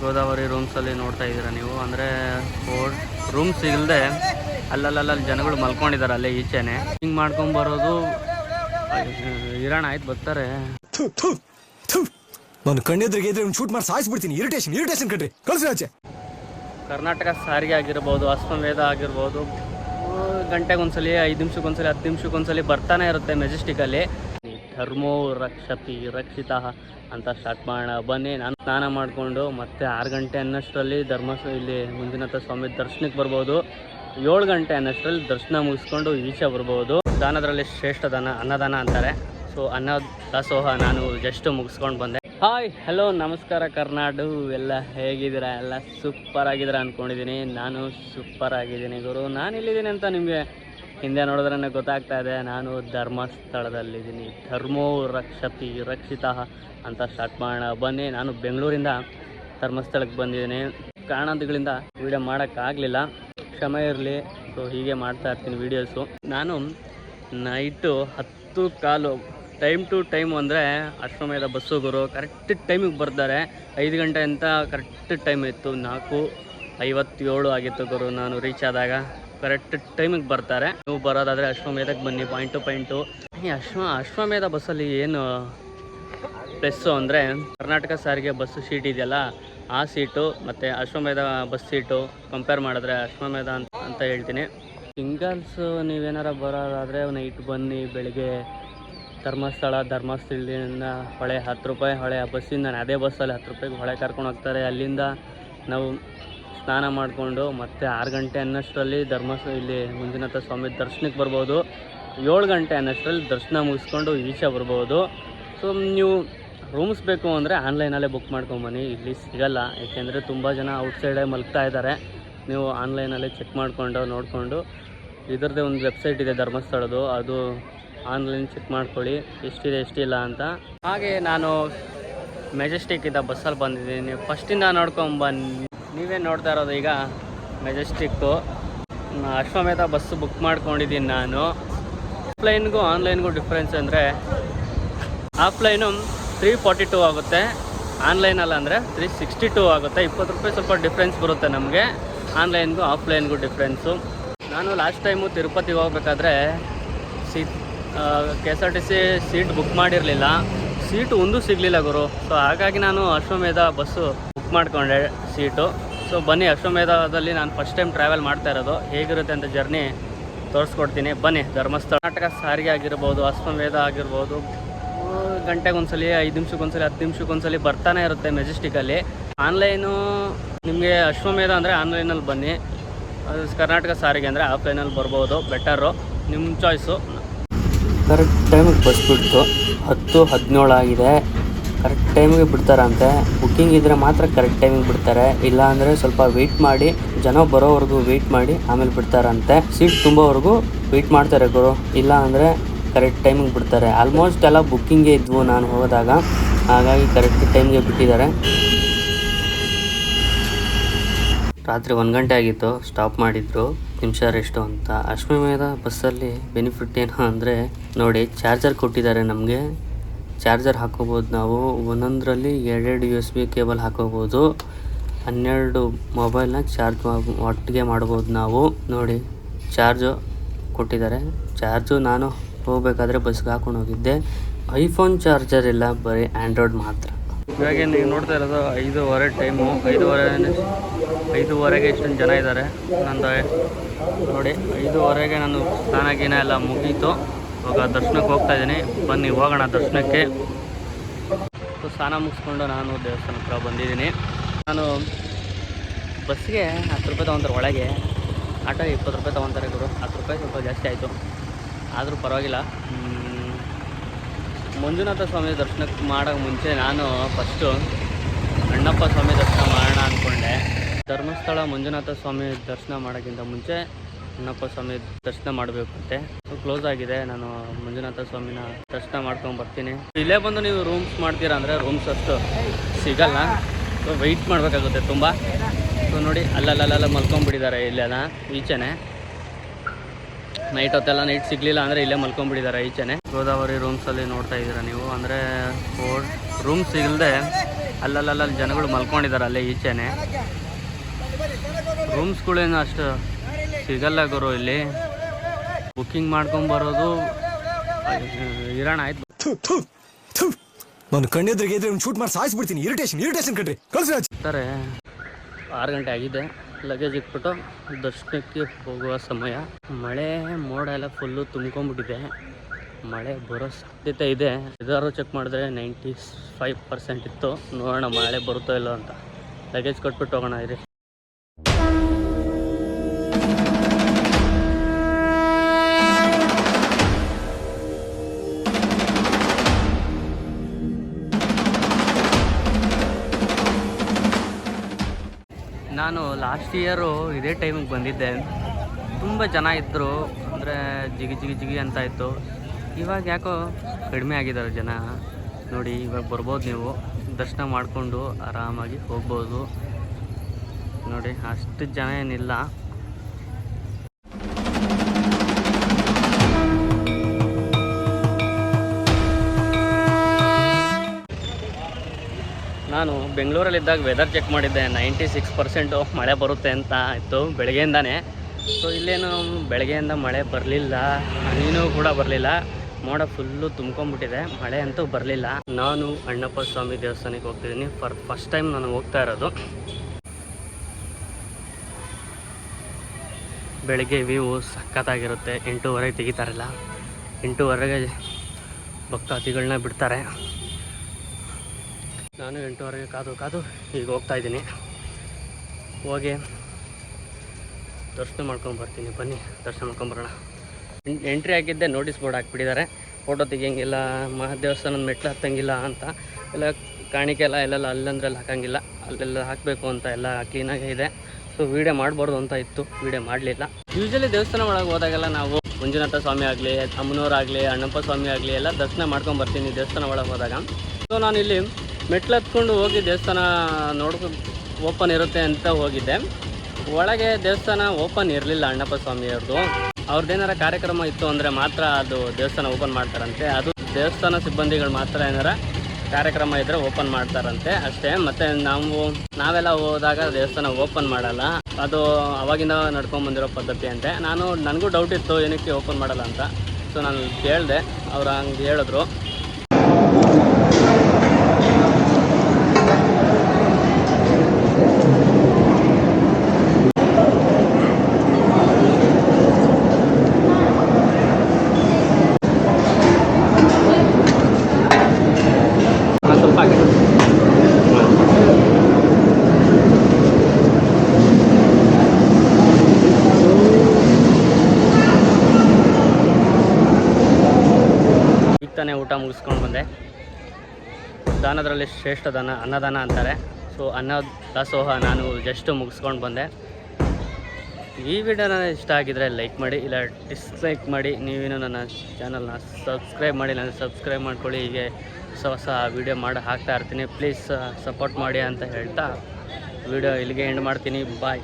ಗೋದಾವರಿ ರೂಮ್ಸಲ್ಲಿ ನೋಡ್ತಾ ಇದ್ದೀರಾ ನೀವು? ಅಂದರೆ ರೂಮ್ ಸಿಗಲ್ದೆ ಅಲ್ಲಲ್ಲಲ್ಲಿ ಜನಗಳು ಮಲ್ಕೊಂಡಿದ್ದಾರೆ ಅಲ್ಲೇ ಈಚೆನೆ. ಹಿಂಗೆ ಮಾಡ್ಕೊಂಡ್ ಬರೋದು ಇರೋಣ ಆಯ್ತು ಬರ್ತಾರೆ ನಾನು ಕಣ್ಣೆದ್ರಿಗೆ ಶೂಟ್ ಮಾಡಿ ಸಾಯಿಸ್ಬಿಡ್ತೀನಿ ಇರಿಟೇಷನ್ ಇರಿಟೇಷನ್ ಕಣ್ರಿ ಕಳಿಸಿ ಆಚೆ ಕರ್ನಾಟಕ ಸಾರಿಗೆ ಆಗಿರ್ಬೋದು ಅಶ್ವಮೇಧ ಆಗಿರ್ಬೋದು ಗಂಟೆಗೊಂದ್ಸಲಿ ಐದು ನಿಮಿಷಕ್ಕೆ ಒಂದ್ಸಲಿ ಹತ್ತು ನಿಮಿಷಕ್ಕೆ ಒಂದ್ಸಲಿ ಬರ್ತಾನೆ ಇರುತ್ತೆ ಮೆಜೆಸ್ಟಿಕಲ್ಲಿ ಧರ್ಮೋ ರಕ್ಷತಿ ರಕ್ಷಿತ ಅಂತ ಸ್ಟಾರ್ಟ್ ಮಾಡೋಣ. ಬನ್ನಿ, ನಾನು ಸ್ನಾನ ಮಾಡಿಕೊಂಡು ಮತ್ತೆ ಆರು ಗಂಟೆ ಅನ್ನಷ್ಟರಲ್ಲಿ ಧರ್ಮ ಇಲ್ಲಿ ಮುಂದಿನಥ ಸ್ವಾಮಿ ದರ್ಶನಕ್ಕೆ ಬರ್ಬೋದು. ಏಳು ಗಂಟೆ ಅನ್ನಷ್ಟರಲ್ಲಿ ದರ್ಶನ ಮುಗಿಸ್ಕೊಂಡು ಈಚೆ ಬರ್ಬೋದು. ದಾನದರಲ್ಲಿ ಶ್ರೇಷ್ಠ ದಾನ, ಅನ್ನದಾನ ಅಂತಾರೆ. ಸೊ ಅನ್ನ ದಾಸೋಹ ನಾನು ಜಸ್ಟ್ ಮುಗಿಸ್ಕೊಂಡು ಬಂದೆ. ಹಾಯ್ ಹಲೋ ನಮಸ್ಕಾರ ಕರ್ನಾಡು. ಎಲ್ಲ ಹೇಗಿದ್ದೀರಾ? ಎಲ್ಲ ಸೂಪರ್ ಆಗಿದ್ದೀರಾ ಅಂದ್ಕೊಂಡಿದ್ದೀನಿ ನಾನು ಸೂಪರ್ ಆಗಿದ್ದೀನಿ ಗುರು. ನಾನು ಇಲ್ಲಿದ್ದೀನಿ ಅಂತ ನಿಮಗೆ ಹಿಂದೆ ನೋಡಿದ್ರೆ ಗೊತ್ತಾಗ್ತಾ ಇದೆ, ನಾನು ಧರ್ಮಸ್ಥಳದಲ್ಲಿದ್ದೀನಿ. ಧರ್ಮೋ ರಕ್ಷತಿ ರಕ್ಷಿತ ಅಂತ ಸ್ಟಾರ್ಟ್ ಮಾಡೋಣ. ಬನ್ನಿ, ನಾನು ಬೆಂಗಳೂರಿಂದ ಧರ್ಮಸ್ಥಳಕ್ಕೆ ಬಂದಿದ್ದೀನಿ. ಕಾರಣಗಳಿಂದ ವೀಡಿಯೋ ಮಾಡೋಕ್ಕಾಗಲಿಲ್ಲ. ಕ್ಷಮೆ ಇರಲಿ. ಸೊ ಹೀಗೆ ಮಾಡ್ತಾ ಇರ್ತೀನಿ ವೀಡಿಯೋಸು ನಾನು ನೈಟು ಹತ್ತು ಕಾಲು ಟೈಮ್ ಟು ಟೈಮ್ ಅಂದರೆ ಬಸ್ಸು ಗುರು ಕರೆಕ್ಟ್ ಟೈಮಿಗೆ ಬರ್ತಾರೆ. ಐದು ಗಂಟೆ ಅಂತ ಕರೆಕ್ಟ್ ಟೈಮ್ ಇತ್ತು. ನಾಲ್ಕು ಐವತ್ತೇಳು ಆಗಿತ್ತು ಗುರು, ನಾನು ರೀಚ್ ಆದಾಗ. ಕರೆಕ್ಟ್ ಟೈಮಿಗೆ ಬರ್ತಾರೆ. ನೀವು ಬರೋದಾದರೆ ಅಶ್ವಮೇಧಕ್ಕೆ ಬನ್ನಿ ಪಾಯಿಂಟ್ ಟು ಪಾಯಿಂಟು ಈ ಅಶ್ವ, ಅಶ್ವಮೇಧ ಬಸ್ಸಲ್ಲಿ ಏನು ಪ್ಲಸ್ಸು ಅಂದರೆ ಕರ್ನಾಟಕ ಸಾರಿಗೆ ಬಸ್ಸು ಸೀಟ್ ಇದೆಯಲ್ಲ, ಆ ಸೀಟು ಮತ್ತು ಅಶ್ವಮೇಧ ಬಸ್ ಸೀಟು ಕಂಪೇರ್ ಮಾಡಿದ್ರೆ ಅಶ್ವಮೇಧ ಅಂತ ಅಂತ ಹೇಳ್ತೀನಿ. ಸಿಂಗಲ್ಸು ನೀವೇನಾರ ಬರೋದಾದರೆ ನೈಟ್ ಬನ್ನಿ, ಬೆಳಿಗ್ಗೆ ಧರ್ಮಸ್ಥಳ, ಧರ್ಮಸ್ಥಳದಿಂದ ಹೊಳೆ ಹತ್ತು ರೂಪಾಯಿ, ಹೊಳೆ ಆ ಬಸ್ಸಿಂದ ಅದೇ ಬಸ್ಸಲ್ಲಿ ಹತ್ತು ರೂಪಾಯಿಗೆ ಹೊಳೆ ಕರ್ಕೊಂಡು ಹೋಗ್ತಾರೆ. ಅಲ್ಲಿಂದ ನಾವು ಸ್ನಾನ ಮಾಡಿಕೊಂಡು ಮತ್ತೆ ಆರು ಗಂಟೆ ಅನ್ನಷ್ಟರಲ್ಲಿ ಧರ್ಮಸ್ಥಳ ಇಲ್ಲಿ ಮಂಜುನಾಥ ಸ್ವಾಮಿ ದರ್ಶನಕ್ಕೆ ಬರ್ಬೋದು. ಏಳು ಗಂಟೆ ಅನ್ನಷ್ಟರಲ್ಲಿ ದರ್ಶನ ಮುಗಿಸ್ಕೊಂಡು ಈಚೆ ಬರ್ಬೋದು. ಸೊ ನೀವು ರೂಮ್ಸ್ ಬೇಕು ಅಂದರೆ ಆನ್ಲೈನಲ್ಲೇ ಬುಕ್ ಮಾಡ್ಕೊಂಬನ್ನಿ. ಇಲ್ಲಿ ಸಿಗಲ್ಲ. ಏಕೆಂದರೆ ತುಂಬ ಜನ ಔಟ್ಸೈಡೇ ಮಲಗ್ತಾ ಇದ್ದಾರೆ. ನೀವು ಆನ್ಲೈನಲ್ಲೇ ಚೆಕ್ ಮಾಡಿಕೊಂಡು, ನೋಡಿಕೊಂಡು. ಇದರದ್ದೇ ಒಂದು ವೆಬ್ಸೈಟ್ ಇದೆ ಧರ್ಮಸ್ಥಳದ್ದು. ಅದು ಆನ್ಲೈನ್ ಚೆಕ್ ಮಾಡ್ಕೊಳ್ಳಿ. ಎಷ್ಟಿದೆ, ಎಷ್ಟಿಲ್ಲ ಅಂತ. ಹಾಗೆ ನಾನು ಮೆಜೆಸ್ಟಿಕ್ ಇದ್ದ ಬಸ್ಸಲ್ಲಿ ಬಂದಿದ್ದೀನಿ. ಫಸ್ಟಿಂದ ನೋಡ್ಕೊಂಬನ್ನಿ. ನೀವೇ ನೋಡ್ತಾ ಇರೋದು ಈಗ ಮೆಜೆಸ್ಟಿಕ್ಕು ಅಶ್ವಮೇಧ ಬಸ್ ಬುಕ್ ಮಾಡ್ಕೊಂಡಿದ್ದೀನಿ ನಾನು. ಆಫ್ಲೈನ್ಗೂ ಆನ್ಲೈನ್ಗೂ ಡಿಫ್ರೆನ್ಸ್ ಅಂದರೆ ಆಫ್ಲೈನು ತ್ರೀ ಫಾರ್ಟಿ ಟೂ ಆಗುತ್ತೆ ಆನ್ಲೈನಲ್ಲಿ ಅಂದರೆ ತ್ರೀ ಸಿಕ್ಸ್ಟಿ ಟೂ ಆಗುತ್ತೆ. ಇಪ್ಪತ್ತು ರೂಪಾಯಿ ಸ್ವಲ್ಪ ಡಿಫ್ರೆನ್ಸ್ ಬರುತ್ತೆ ನಮಗೆ. ಆನ್ಲೈನ್ಗೂ ಆಫ್ಲೈನ್ಗೂ ಡಿಫ್ರೆನ್ಸು ನಾನು ಲಾಸ್ಟ್ ಟೈಮು ತಿರುಪತಿಗೆ ಹೋಗ್ಬೇಕಾದ್ರೆ seat K S R T C seat book ಮಾಡಿರಲಿಲ್ಲ. ಸೀಟು ಒಂದೂ ಸಿಗಲಿಲ್ಲ ಗುರು. ಸೊ ಹಾಗಾಗಿ ನಾನು ಅಶ್ವಮೇಧ ಬಸ್ಸು ಬುಕ್ ಮಾಡಿಕೊಂಡೆ ಸೀಟು ಸೊ ಬನ್ನಿ, ಅಶ್ವಮೇಧದಲ್ಲಿ ನಾನು ಫಸ್ಟ್ ಟೈಮ್ ಟ್ರಾವೆಲ್ ಮಾಡ್ತಾ ಇರೋದು. ಹೇಗಿರುತ್ತೆ ಅಂತ ಜರ್ನಿ ತೋರಿಸ್ಕೊಡ್ತೀನಿ. ಬನ್ನಿ, ಧರ್ಮಸ್ಥಳ. ಕರ್ನಾಟಕ ಸಾರಿಗೆ ಆಗಿರ್ಬೋದು, ಅಶ್ವಮೇಧ ಆಗಿರ್ಬೋದು. ಗಂಟೆಗೆ ಒಂದ್ಸಲ, ಐದು ನಿಮಿಷಕ್ಕೆ ಒಂದ್ಸಲ, ಹತ್ತು ನಿಮಿಷಕ್ಕೆ ಒಂದ್ಸಲಿ ಬರ್ತಾನೆ ಇರುತ್ತೆ ಮೆಜೆಸ್ಟಿಕಲ್ಲಿ. ಆನ್ಲೈನು, ನಿಮಗೆ ಅಶ್ವಮೇಧ ಅಂದರೆ ಆನ್ಲೈನಲ್ಲಿ ಬನ್ನಿ. ಅದು ಕರ್ನಾಟಕ ಸಾರಿಗೆ ಅಂದರೆ ಆಫ್ಲೈನಲ್ಲಿ ಬರ್ಬೋದು, ಬೆಟರು. ನಿಮ್ಮ ಚಾಯ್ಸು ಕರೆಕ್ಟ್ ಟೈಮಿಗೆ ಬಸ್ ಬಿಡ್ತು. ಹತ್ತು ಹದಿನೇಳು ಆಗಿದೆ. ಕರೆಕ್ಟ್ ಟೈಮಿಗೆ ಬಿಡ್ತಾರಂತೆ. ಬುಕ್ಕಿಂಗ್ ಇದ್ದರೆ ಮಾತ್ರ ಕರೆಕ್ಟ್ ಟೈಮಿಗೆ ಬಿಡ್ತಾರೆ. ಇಲ್ಲ ಅಂದರೆ ಸ್ವಲ್ಪ ವೆಯ್ಟ್ ಮಾಡಿ, ಜನ ಬರೋವರೆಗೂ ವೆಯ್ಟ್ ಮಾಡಿ ಆಮೇಲೆ ಬಿಡ್ತಾರಂತೆ. ಸೀಟ್ ತುಂಬೋವರೆಗೂ ವೆಯ್ಟ್ ಮಾಡ್ತಾರೆ ಗುರು. ಇಲ್ಲ ಅಂದರೆ ಕರೆಕ್ಟ್ ಟೈಮಿಗೆ ಬಿಡ್ತಾರೆ. ಆಲ್ಮೋಸ್ಟ್ ಎಲ್ಲ ಬುಕ್ಕಿಂಗೇ ಇದ್ವು ನಾನು ಹೋದಾಗ. ಹಾಗಾಗಿ ಕರೆಕ್ಟ್ ಟೈಮ್ಗೆ ಬಿಟ್ಟಿದ್ದಾರೆ. ರಾತ್ರಿ ಒಂದು ಗಂಟೆ ಆಗಿತ್ತು ಸ್ಟಾಪ್ ಮಾಡಿದ್ರು. ನಿಮಿಷ ರೆಸ್ಟು ಅಂತ. ಅಶ್ವಮೇಧ ಬಸ್ಸಲ್ಲಿ ಬೆನಿಫಿಟ್ ಏನು ಅಂದರೆ ನೋಡಿ ಚಾರ್ಜರ್ ಕೊಟ್ಟಿದ್ದಾರೆ ನಮಗೆ. ಚಾರ್ಜರ್ ಹಾಕೋಬೋದು ನಾವು. ಒಂದೊಂದರಲ್ಲಿ ಎರಡೆರಡು ಯು ಎಸ್ ಬಿ ಕೇಬಲ್ ಹಾಕೋಬೋದು. ಹನ್ನೆರಡು ಮೊಬೈಲ್ನ ಚಾರ್ಜ್ ಒಟ್ಟಿಗೆ ಮಾಡ್ಬೋದು ನಾವು. ನೋಡಿ, ಚಾರ್ಜು ಕೊಟ್ಟಿದ್ದಾರೆ. ಚಾರ್ಜು ನಾನು ಹೋಗಬೇಕಾದ್ರೆ ಬಸ್ಗೆ ಹಾಕೊಂಡು ಹೋಗಿದ್ದೆ. ಐಫೋನ್ ಚಾರ್ಜರ್ ಇಲ್ಲ, ಬರೀ ಆ್ಯಂಡ್ರಾಯ್ಡ್ ಮಾತ್ರ. ಇವಾಗ ನೀವು ನೋಡ್ತಾ ಇರೋದು, ಐದೂವರೆ ಟೈಮು. ಐದೂವರೆ ಐದೂವರೆಗೆ ಇಷ್ಟೊಂದು ಜನ ಇದ್ದಾರೆ. ನಂದು, ನೋಡಿ, ಐದೂವರೆಗೆ ನಾನು ಸ್ನಾನ ಗೀನ ಎಲ್ಲ ಮುಗೀತು. ಇವಾಗ ದರ್ಶನಕ್ಕೆ ಹೋಗ್ತಾ ಇದ್ದೀನಿ. ಬನ್ನಿ, ಹೋಗೋಣ ದರ್ಶನಕ್ಕೆ. ಸ್ನಾನ ಮುಗಿಸ್ಕೊಂಡು ನಾನು ದೇವಸ್ಥಾನ ಹತ್ರ ಬಂದಿದ್ದೀನಿ. ನಾನು ಬಸ್ಸಿಗೆ ಹತ್ತು ರೂಪಾಯಿ ತೊಗೊತಾರೆ ಒಳಗೆ. ಆಟೋ ಇಪ್ಪತ್ತು ರೂಪಾಯಿ ತೊಗೊತಾರೆ ಗುರು. ಹತ್ತು ರೂಪಾಯಿ ಸ್ವಲ್ಪ ಜಾಸ್ತಿ ಆಯಿತು. ಆದರೂ ಪರವಾಗಿಲ್ಲ. ಮಂಜುನಾಥ ಸ್ವಾಮಿ ದರ್ಶನಕ್ಕೆ ಮಾಡೋಕ್ಕೆ ಮುಂಚೆ ನಾನು ಫಸ್ಟು ಅಣ್ಣಪ್ಪ ಸ್ವಾಮಿ ದರ್ಶನ ಮಾಡೋಣ ಅಂದ್ಕೊಂಡೆ ಧರ್ಮಸ್ಥಳ ಮಂಜುನಾಥ ಸ್ವಾಮಿ ದರ್ಶನ ಮಾಡೋಕ್ಕಿಂತ ಮುಂಚೆ ಅಣ್ಣಪ್ಪ ಸ್ವಾಮಿ ದರ್ಶನ ಮಾಡಬೇಕಂತೆ ಕ್ಲೋಸ್ ಆಗಿದೆ, ನಾನು ಮಂಜುನಾಥ ಸ್ವಾಮಿನ ದರ್ಶನ ಮಾಡ್ಕೊಂಡು ಬರ್ತೀನಿ. ಇಲ್ಲೇ ಬಂದು ನೀವು ರೂಮ್ಸ್ ಮಾಡ್ತೀರಾ ಅಂದರೆ ರೂಮ್ಸ್ ಅಷ್ಟು ಸಿಗಲ್ಲ. ಸೊ ವೆಯ್ಟ್ ಮಾಡಬೇಕಾಗುತ್ತೆ ತುಂಬ. ಸೊ ನೋಡಿ ಅಲ್ಲಲ್ಲಲ್ಲ ಮಲ್ಕೊಂಡ್ಬಿಟ್ಟಿದ್ದಾರೆ ಇಲ್ಲೆಲ್ಲ, ಈಚೆನೆ. ನೈಟ್ ಹೊತ್ತೆಲ್ಲ ನೈಟ್ ಸಿಗಲಿಲ್ಲ ಅಂದರೆ ಇಲ್ಲೇ ಮಲ್ಕೊಂಡ್ಬಿಟ್ಟಿದ್ದಾರೆ ಈಚೆನೆ. ಗೋದಾವರಿ ರೂಮ್ಸಲ್ಲಿ ನೋಡ್ತಾ ಇದ್ದೀರಾ ನೀವು? ಅಂದರೆ ರೂಮ್ ಸಿಗಲ್ದೆ ಅಲ್ಲಲ್ಲಲ್ಲಿ ಜನಗಳು ಮಲ್ಕೊಂಡಿದ್ದಾರೆ ಅಲ್ಲೇ ಈಚೆನೆ. ರೂಮ್ಸ್ಗಳೇನು ಅಷ್ಟು ಸಿಗಲ್ಲ ಗುರು ಇಲ್ಲಿ. ಬುಕ್ಕಿಂಗ್ ಮಾಡ್ಕೊಂಬರೋದು ಇರೋಣ ಆಯ್ತು. ನಾನು ಕಣ್ಣೆದ್ರಿಗೆ ಇದ್ರೆ ಶೂಟ್ ಮಾಡಿ ಸಾಯಿಸ್ಬಿಡ್ತೀನಿ ಇರಿಟೇಷನ್ ಇರಿಟೇಷನ್ ಕಣ್ರಿ. ಕಳ್ಸಿ ರಾಜ್. ಬರ್ತಾರೆ ಆರು ಗಂಟೆ ಆಗಿದೆ. ಲಗೇಜ್ ಇಟ್ಬಿಟ್ಟು ದರ್ಶನಕ್ಕೆ ಹೋಗುವ ಸಮಯ. ಮಳೆ ಮೋಡ ಎಲ್ಲ ಫುಲ್ಲು ತುಂಬ್ಕೊಂಡ್ಬಿಟ್ಟಿದೆ. ಮಳೆ ಬರೋ ಸಾಧ್ಯತೆ ಇದೆ. ಇದಾರು ಚೆಕ್ ಮಾಡಿದ್ರೆ ನೈಂಟಿ ಫೈವ್ ಪರ್ಸೆಂಟ್ ಇತ್ತು. ನೋಡೋಣ ಮಳೆ ಬರುತ್ತೋ ಇಲ್ಲೋ ಅಂತ. ಲಗೇಜ್ ಕೊಟ್ಬಿಟ್ಟು ಹೋಗೋಣ ಇರಿ. ನಾನು ಲಾಸ್ಟ್ ಇಯರು ಇದೇ ಟೈಮಿಗೆ ಬಂದಿದ್ದೆ. ತುಂಬ ಜನ ಇದ್ದರು ಅಂದರೆ ಜಿಗಿ ಜಿಗಿ ಜಿಗಿ ಅಂತ ಇತ್ತು. ಇವಾಗ ಯಾಕೋ ಕಡಿಮೆ ಆಗಿದ್ದಾರೆ ಜನ. ನೋಡಿ, ಇವಾಗ ಬರ್ಬೋದು ನೀವು. ದರ್ಶನ ಮಾಡಿಕೊಂಡು ಆರಾಮಾಗಿ ಹೋಗ್ಬೋದು. ನೋಡಿ, ಅಷ್ಟು ಜನ ಏನಿಲ್ಲ. ನಾನು ಬೆಂಗಳೂರಲ್ಲಿದ್ದಾಗ ವೆದರ್ ಚೆಕ್ ಮಾಡಿದ್ದೆ ನೈಂಟಿ ಸಿಕ್ಸ್ ಪರ್ಸೆಂಟು ಮಳೆ ಬರುತ್ತೆ ಅಂತ ಇತ್ತು ಬೆಳಗ್ಗೆಯಿಂದಾನೆ. ಸೊ ಇಲ್ಲೇನು ಬೆಳಗ್ಗೆಯಿಂದ ಮಳೆ ಬರಲಿಲ್ಲ ಹನಿನೂ ಕೂಡ ಬರಲಿಲ್ಲ. ಮೋಡ ಫುಲ್ಲು ತುಂಬ್ಕೊಂಡ್ಬಿಟ್ಟಿದೆ, ಮಳೆ ಅಂತೂ ಬರಲಿಲ್ಲ. ನಾನು ಅಣ್ಣಪ್ಪ ಸ್ವಾಮಿ ದೇವಸ್ಥಾನಕ್ಕೆ ಹೋಗ್ತಿದ್ದೀನಿ. ಫರ್ ಫಸ್ಟ್ ಟೈಮ್ ನಾನು ಹೋಗ್ತಾ ಇರೋದು. ಬೆಳಗ್ಗೆ ವ್ಯೂ ಸಖತ್ತಾಗಿರುತ್ತೆ. ಎಂಟೂವರೆಗೆ ತೆಗಿತಾರಲ್ಲ. ಎಂಟೂವರೆಗೆ ಭಕ್ತಾದಿಗಳನ್ನ ಬಿಡ್ತಾರೆ. ನಾನು ಎಂಟೂವರೆಗೆ ಕಾದು ಕಾದು, ಈಗ ಹೋಗ್ತಾ ಇದ್ದೀನಿ. ಹೋಗಿ ದರ್ಶನ ಮಾಡ್ಕೊಂಡು ಬರ್ತೀನಿ. ಬನ್ನಿ, ದರ್ಶನ ಮಾಡ್ಕೊಂಬರೋಣ ಎಂಟ್ರಿ ಆಗಿದ್ದೆ, ನೋಟಿಸ್ ಬೋರ್ಡ್ ಹಾಕ್ಬಿಟ್ಟಿದ್ದಾರೆ. ಫೋಟೋ ತೆಗಿಯಂಗಿಲ್ಲ ಮಹಾ ದೇವಸ್ಥಾನದ ಮೆಟ್ಲು ಹತ್ತಂಗಿಲ್ಲ ಅಂತ. ಎಲ್ಲ ಕಾಣಿಕೆ ಎಲ್ಲ ಎಲ್ಲೆಲ್ಲ ಅಲ್ಲಂದ್ರಲ್ಲಿ ಹಾಕಂಗಿಲ್ಲ. ಅಲ್ಲೆಲ್ಲ ಹಾಕಬೇಕು ಅಂತ ಎಲ್ಲ ಕ್ಲೀನಾಗೇ ಇದೆ. ಸೊ ವೀಡಿಯೋ ಮಾಡಬಾರ್ದು ಅಂತ ಇತ್ತು. ವೀಡಿಯೋ ಮಾಡಲಿಲ್ಲ. ಯೂಶಲಿ ದೇವಸ್ಥಾನ ಒಳಗೆ ಹೋದಾಗೆಲ್ಲ ನಾವು ಮಂಜುನಾಥ ಸ್ವಾಮಿ ಆಗಲಿ ಅಮ್ಮನವರಾಗಲಿ ಅಣ್ಣಪ್ಪ ಸ್ವಾಮಿ ಆಗಲಿ ಎಲ್ಲ ದರ್ಶನ ಮಾಡ್ಕೊಂಡು ಬರ್ತೀನಿ ದೇವಸ್ಥಾನ ಒಳಗೆ ಹೋದಾಗ. ಸೊ ನಾನು ಇಲ್ಲಿ ಮೆಟ್ಲು ಹತ್ಕೊಂಡು ಹೋಗಿ ದೇವಸ್ಥಾನ ನೋಡ್ಕೊ ಓಪನ್ ಇರುತ್ತೆ ಅಂತ ಹೋಗಿದ್ದೆ. ಒಳಗೆ ದೇವಸ್ಥಾನ ಓಪನ್ ಇರಲಿಲ್ಲ ಅಣ್ಣಪ್ಪ ಸ್ವಾಮಿಯವ್ರದ್ದು ಅವ್ರದ್ದೇನಾರ ಕಾರ್ಯಕ್ರಮ ಇತ್ತು ಅಂದರೆ ಮಾತ್ರ ಅದು ದೇವಸ್ಥಾನ ಓಪನ್ ಮಾಡ್ತಾರಂತೆ. ಅದು ದೇವಸ್ಥಾನ ಸಿಬ್ಬಂದಿಗಳು ಮಾತ್ರ ಏನಾರ ಕಾರ್ಯಕ್ರಮ ಇದ್ದರೆ ಓಪನ್ ಮಾಡ್ತಾರಂತೆ ಅಷ್ಟೇ. ಮತ್ತು ನಾವು ನಾವೆಲ್ಲ ಹೋದಾಗ ದೇವಸ್ಥಾನ ಓಪನ್ ಮಾಡಲ್ಲ. ಅದು ಅವಾಗಿಂದ ನಡ್ಕೊಂಡು ಬಂದಿರೋ ಪದ್ಧತಿ ಅಂತೆ. ನಾನು ನನಗೂ ಡೌಟ್ ಇತ್ತು ಏನಕ್ಕೆ ಓಪನ್ ಮಾಡಲ್ಲ ಅಂತ. ಸೊ ನಾನು ಕೇಳಿದೆ. ಅವ್ರು ಹಂಗೆ ಹೇಳಿದ್ರು. ಮುಗಿಸ್ಕೊಂಡು ಬಂದೆ. ದಾನದರಲ್ಲಿ ಶ್ರೇಷ್ಠ ದಾನ, ಅನ್ನದಾನ ಅಂತಾರೆ. ಸೊ ಅನ್ನ, ದಾಸೋಹ ನಾನು ಜಸ್ಟ್ ಮುಗಿಸ್ಕೊಂಡು ಬಂದೆ. ಈ ವಿಡಿಯೋ ನನಗೆ ಇಷ್ಟ ಆಗಿದ್ರೆ ಲೈಕ್ ಮಾಡಿ, ಇಲ್ಲ ಡಿಸ್ಲೈಕ್ ಮಾಡಿ ನೀವೇನು ನನ್ನ ಚಾನಲ್ನ ಸಬ್ಸ್ಕ್ರೈಬ್ ಮಾಡಿ ನಾನು ಸಬ್ಸ್ಕ್ರೈಬ್ ಮಾಡ್ಕೊಳ್ಳಿ. ಹೀಗೆ ಹೊಸ ಹೊಸ ವೀಡಿಯೋ ಮಾಡಿ, ಹಾಕ್ತಾ ಇರ್ತೀನಿ. ಪ್ಲೀಸ್ ಸಪೋರ್ಟ್ ಮಾಡಿ ಅಂತ ಹೇಳ್ತಾ ವಿಡಿಯೋ ಇಲ್ಲಿಗೆ ಎಂಡ್ ಮಾಡ್ತೀನಿ. ಬಾಯ್